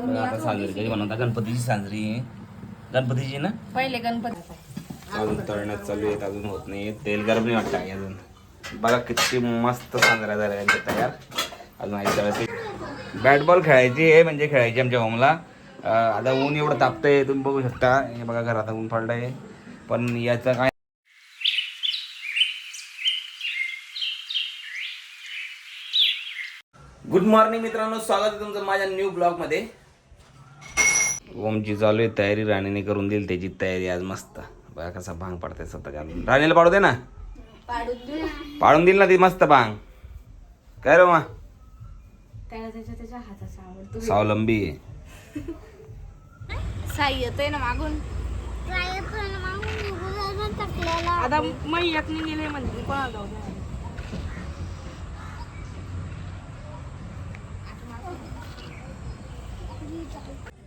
आता साजरी कधी बनवता? गणपतीची साजरी. आहे गणपतीची ना? पहिले गणपती. अजून तळण्यात चालू आहेत अजून होत नाही तेल गरम नाही वाटतं आहे अजून. बघा किती मस्त साजरा झाला यांच्या तयार. अजून आई तळायची बॅट बॉल खेळायची आहे म्हणजे खेळायची आमच्या होमला आता ऊन एवढं तापतंय तुम्ही बघू शकता. हे बघा घरात ऊन पडलंय. पण याचं काय गुड मॉर्निंग मित्रांनो स्वागत आहे तुमचं माझ्या न्यू ब्लॉगमध्ये ओमची चालू आहे तयारी राणीने करून दिली त्याची तयारी आज मस्त. बघा कसा भांग पडते स्वतः घालून. राणीला पाडू दे ना. पाडून दिल ना ती मस्त भांग. काय रे मा स्वावलंबी आहे. साई येतोय ना मागून. आता मग येत नाही गेले म्हणजे कोणा जाऊ दे.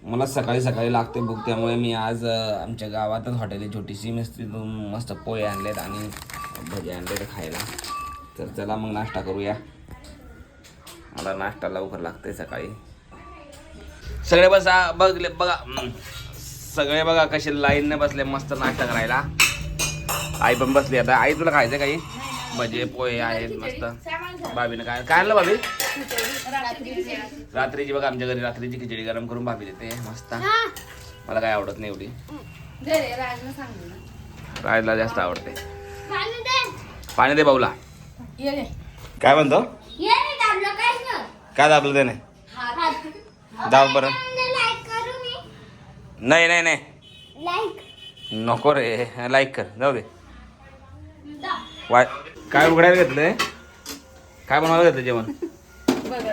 मला सकाळी सकाळी लागते भूक त्यामुळे मी आज आमच्या गावातच हॉटेल आहे छोटीशी मस्त तिथून मस्त पोहे आणलेत आणि भजी आणले खायला. तर चला मग नाश्ता करूया. मला नाश्ता लवकर लागते सकाळी. सगळे बसा बघले बघा सगळे बघा कसे लाईनने बसले मस्त नाश्ता करायला. आई पण बसली आता. आई तुला खायचं काही? भजे पोहे आहेत मस्त. भाभीनं काय? काय आणलं भाभी? रात्रीची बघा आमच्या घरी रात्रीची खिचडी गरम करून भाभी देते. मस्त. मला काय आवडत नाही एवढी. राजला जास्त आवडते. पाणी दे. भाऊला. काय म्हणतो? काय दाबलं त्याने? दाब बरं. नाही नाही नाही. नको रे. लाईक कर. जाऊ दे. वाय काय उघडायला घेतलंय? काय बनवायला घेतलं जेवण?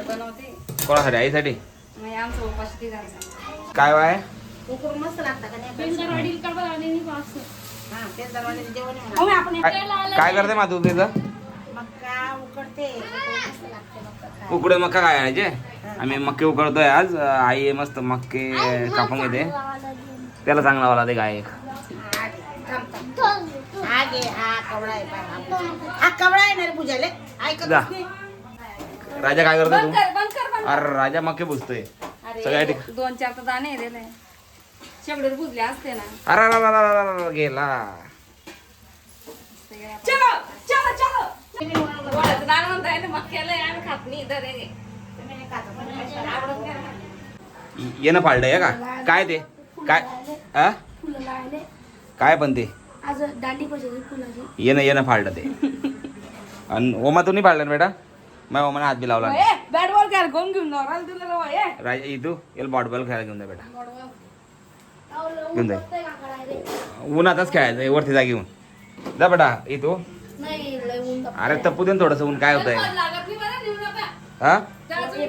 बनवते. कोणासाठी? आईसाठी? आमचं काय वाय उकरून मस्त लागतं का नाही? हा, तेच दरवाजाचं जेवण आहे म्हणा. आपण काय काय करते मा तू तिथं मक्का उकडते. उकरून मस्त लागते मक्का खायला. उकडे मक्का काय आणायचे? आम्ही मक्के उकडतोय आज. आई आहे मस्त मक्के कापून घेते त्याला चांगला वाला ते गाय एक. थांब, थांब. हा घे, हा कवडा आहे पहा, हा. हा कवडा आहे ना रे पूजाले ऐकत जा. नाही. राजा काय करतो बंद तू कर, बंद कर, बंद कर. अरे राजा मक्के बुजतोय सगळ्या अरे दोन चार तर दाणे दिले बुजले असते ना अरे अरे, अरे, अरे, अरे, अरे, गेला चलो चलो चलो वडाचं दाणं म्हणताय ना मक्याला आम्ही खात नाही इथं रे तुम्ही नाही खात, पण कशाला आवडत नाही ना. येणं फाडलंय का काय ते काय? फुलं लावले काय पण ते आज दांडी पाहिजे फुलाची. येणं येणं फाडलं ते. आणि ओमा तू नाही फाडलं ना बेटा? मग ओमाने हात बी लावला नाही. बॅट बॉल खेळ कोण घेऊन जाऊ? राहिला तुला रवा, ए. राजा इथू याला बॉट बॉल खेळायला घेऊन जा बेटा. घेऊन जाय उन्हातच खेळायचं वरती जा घेऊन. जा बेटा इथू नाही लय ऊन ताप- अरे तप्पू दे थोडस ऊन काय होतंय. लागत नाही बरं, नेऊ नका. हा? तुम्ही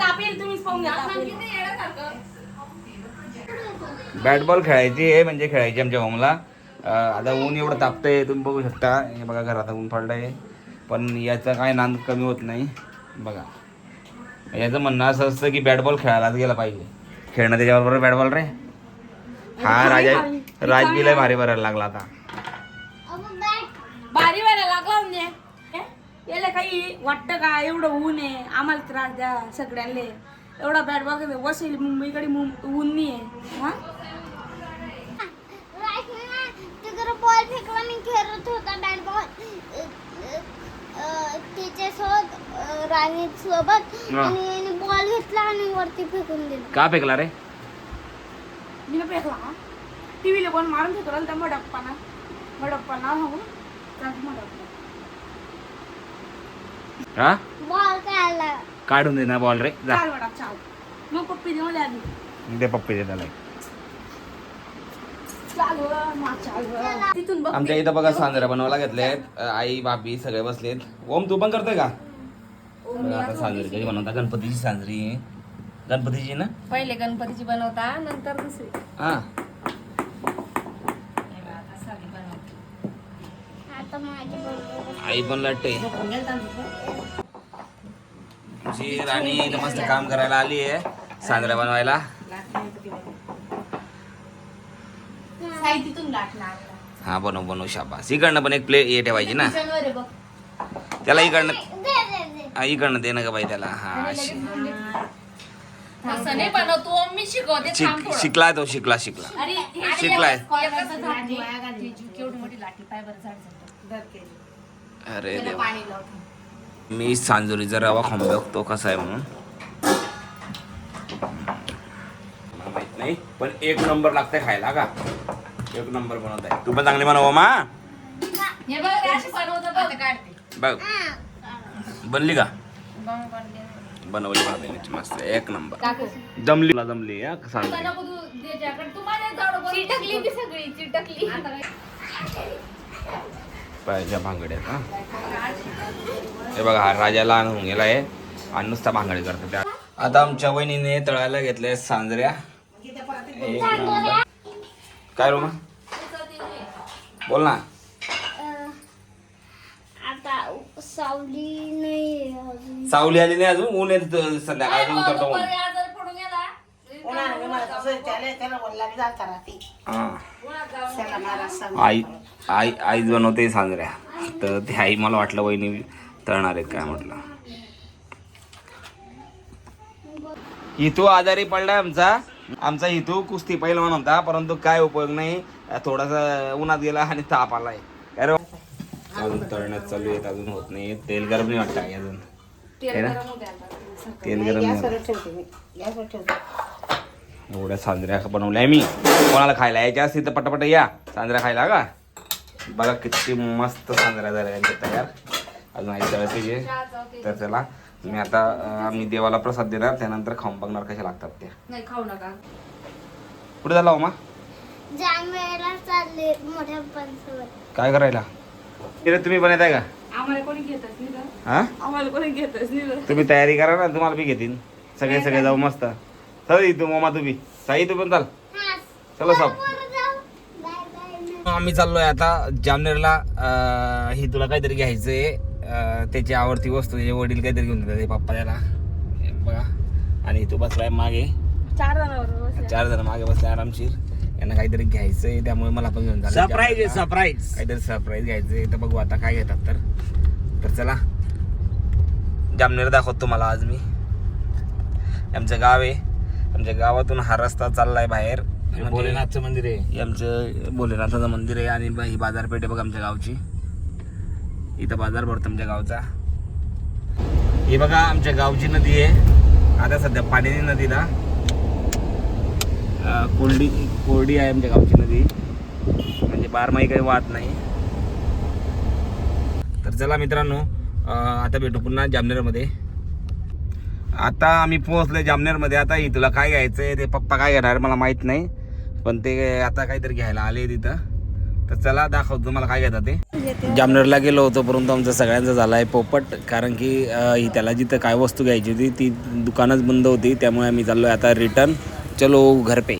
तापेल, तुम्हीच पाहून घ्या, येड्यासारखं. बॅट बॉल खेळायची आहे म्हणजे खेळायची आमच्या होमला आता ऊन एवढं तापतंय तुम्ही बघू शकता. हे बघा घरात ऊन पडलंय. पण याचा काय नांद कमी होत नाही. बघा. याचं म्हणणं असं असतं की बॅट बॉल खेळायलाच गेला पाहिजे. खेळणं त्याच्याबरोबर बॅट बॉल रे. हा राजा राजबीला भारी भरायला लागला आता. भारी व्हायला लागला म्हणजे? याला काही वाटतं का? एवढं ऊन आहे. आम्हाला त्रास द्या सगळ्यांना एवढा बॅट बॉल वसईल मुंबईकडे ऊन नाही आहे हा बॉल फेकला मी खेळत होता बॅट बॉल त्याच्यासोबत राणी सोबत हा. आणि बॉल घेतला आणि वरती फेकून दिला. का फेकला रे? मी ना फेकला हा टीव्हीला कोण मारून फेकला त्या मडप्पाना. मडप्पाना हो मडप्पा. हा? बॉल खेळायला काढून दे ना बॉल रे. जा. चाल वडा चाल. मग पप्पी दे मला आधी. दे पप्पी दे त्याला चाल व, मा चाल व. तिथून बघ. आमच्या इथं बघा सांजरा बनवायला घेतलेत. आई बाबी सगळे बसलेत. ओम तू पण करतोय का? आता सांजरी कधी बनवता? गणपतीची सांजरी. गणपतीची ना? पहिले गणपतीची बनवता नंतर दुसरी. हा. आता साधी बनवते. आता माझी बरोबर आई पण लटते झोपून? जी राणी इथं मस्त काम करायला आली आहे सांजरा बनवायला. लाटणार हा बनव बनव शाबास. इकडनं पण एक प्लेट हे ठेवायची ना? किचनवर आहे बघ. त्याला इकडनं दे दे ना का बाई त्याला. हा अशी तसं नाही बनवतो मी शिकवते थांब शिक थोडं. तो शिकला शिकला. अरे हे शिकलाय. एकच झाली. केवढी मोठी लाठी पाय बरं झाड अरे देवा. पाणी लावतो मी सांजोरीचा रवा खाऊन बघतो कसा आहे म्हणून. मला माहीत नाही पण एक नंबर लागतंय खायला का? एक नंबर बनवत आहे तू पण चांगली बनव मा हे बघ अशी बनवतं बघ काढते. बघ. बनली का. बनवली बनवली मस्त एक नंबर. जमली जमली हा? पाहिजे भांगड्या हा? हे बघा हा राजा लहान होऊन गेला आहे. आणि नुसता भांगडे करतो त्या. आता आमच्या वहिनीने तळायला घेतल्या सांजऱ्या. एक नंबर. काय रोमा? बोल ना अं, आता सावली नाही अजून. सावली आली नाही अजून? ऊन येत संध्याकाळ उतरतो ऊन आजार पडून गेला. हा. आई आई आईच बनवते सांजऱ्या. तर ते आई मला वाटलं वहिनी तळणार आहेत काय म्हटलं. हितू आजारी पडलाय आमचा. आमचा हितू कुस्ती पहिलवान होता परंतु काय उपयोग नाही. थोडासा उन्हात गेला आणि ताप आलाय. रे अजून तळण्यात चालू आहेत अजून होत नाही तेल गरम नाही वाटतं आई अजून. है ना? तेल गरम नाही. एवढ्या सांजऱ्या बनवल्या मी? कोणाला खायला यायच्या असतील तर पटापट या. सांजऱ्या खायला का? बघा किती मस्त सांजऱ्या झाल्या त्यांच्या तयार. अजून आई तळते जे. तर चला मी आता आम्ही देवाला प्रसाद देणार त्यानंतर खाऊन बघणार कशा लागतात त्या. नाही खाऊ नका. कुठे झाला ओमा पंचवर काय करायला? तिथे तुम्ही आहे का? आम्हाला कोणी घेतच नाही गं. हा? आम्हाला कोणी घेतच नाही गं. तुम्ही तयारी करा ना तुम्हाला बी घेतील सगळे सगळे जाऊ मस्त. चल तू मोमा तुम्ही साई तू पण चाल. हा चलो बाय आम्ही चाललोय आता जामनेरला. अं, ही तुला काहीतरी घ्यायचंय. अं, त्याची आवडती वस्तू त्याचे वडील काहीतरी घेऊन देतात पप्पा त्याला हे बघा. आणि तू बसलाय मागे. चार जणांवर बसले. चार जण मागे बसले आरामशीर. यांना काहीतरी घ्यायचंय त्यामुळे मला पण घेऊन झालं सरप्राईज आहे सरप्राईज काहीतरी सरप्राईज घ्यायचंय. तर बघू आता काय घेतात तर. तर चला. जामनेर दाखवतो तुम्हाला आज मी. आमचं गाव आहे. आमच्या गावातून हा रस्ता चाललाय बाहेर. म्हणजे भोलेनाथचं मंदिर आहे. आमचं भोलेनाथाचं मंदिर आहे आणि ही बाजारपेठ आहे बघ आमच्या गावची. इथं बाजार भरतो आमच्या गावचा. ही बघा आमच्या गावची नदी आहे. आता सध्या पाणी नदीला. कोरडी कोरडी आहे आमच्या गावची नदी. म्हणजे बारमाही काही वाहत नाही. तर चला मित्रांनो आता भेटू पुन्हा जामनेरमध्ये. आता आम्ही पोहोचले जामनेरमध्ये. आता इथला तुला काय आहे ते पप्पा काय घेणार मला माहीत नाही. पण ते आता काहीतरी घ्यायला आले तिथं. तर चला दाखवतो मला काय घेतात ते. जामनेरला गेलो होतो परंतु आमचं सगळ्यांचं झाला आहे पोपट. कारण की त्याला जिथं काय वस्तू घ्यायची होती ती दुकानच बंद होती. त्यामुळे आम्ही चाललोय आता रिटर्न चलो घर पे।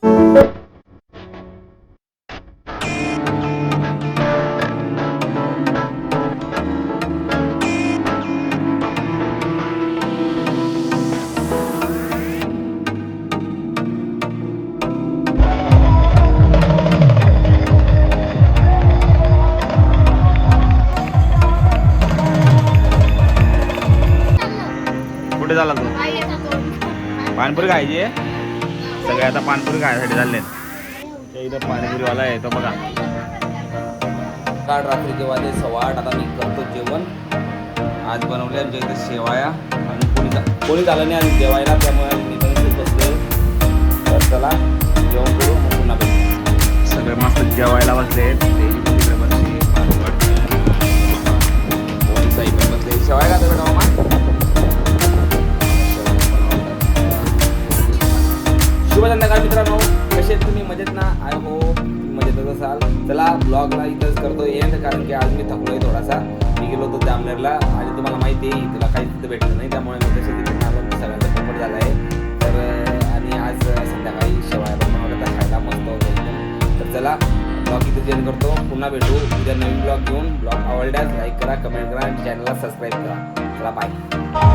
कुठे झाला तू? पाणीपुरी खायची आहे? सगळे आता पाणीपुरी खायसाठी चालले इथं पाणीपुरीवाला आहे तो बघा. काल रात्रीचे वाजे सव्वा आठ आता मी करतो जेवण. आज बनवले आमच्या इथे शेवाया आणि कोणी जा- कोणी झालं नाही आज जेवायला त्यामुळे मी पण इथे बसलोय. तर चला जेवण करू पुन्हा सगळे मस्त जेवायला बसले बसली बसले. शेवाय का चला ब्लॉगला इथंच करतो एंड कारण की आज मी थकलोय थोडासा. मी गेलो होतो जामनेरला. आणि तुम्हाला माहिती आहे तुला काही तिथं भेटलं नाही. त्यामुळे मी तसे तिथे आलो सगळ्यांचा पोपट झाला आहे. तर आणि आज संध्याकाळी शेवाया पण खायला मस्त होतं तर चला ब्लॉग इथे चेंज करतो. पुन्हा भेटू. उद्या नवीन ब्लॉग घेऊन. ब्लॉग आवडल्यास लाईक करा कमेंट करा आणि चॅनलला सबस्क्राईब करा. चला बाय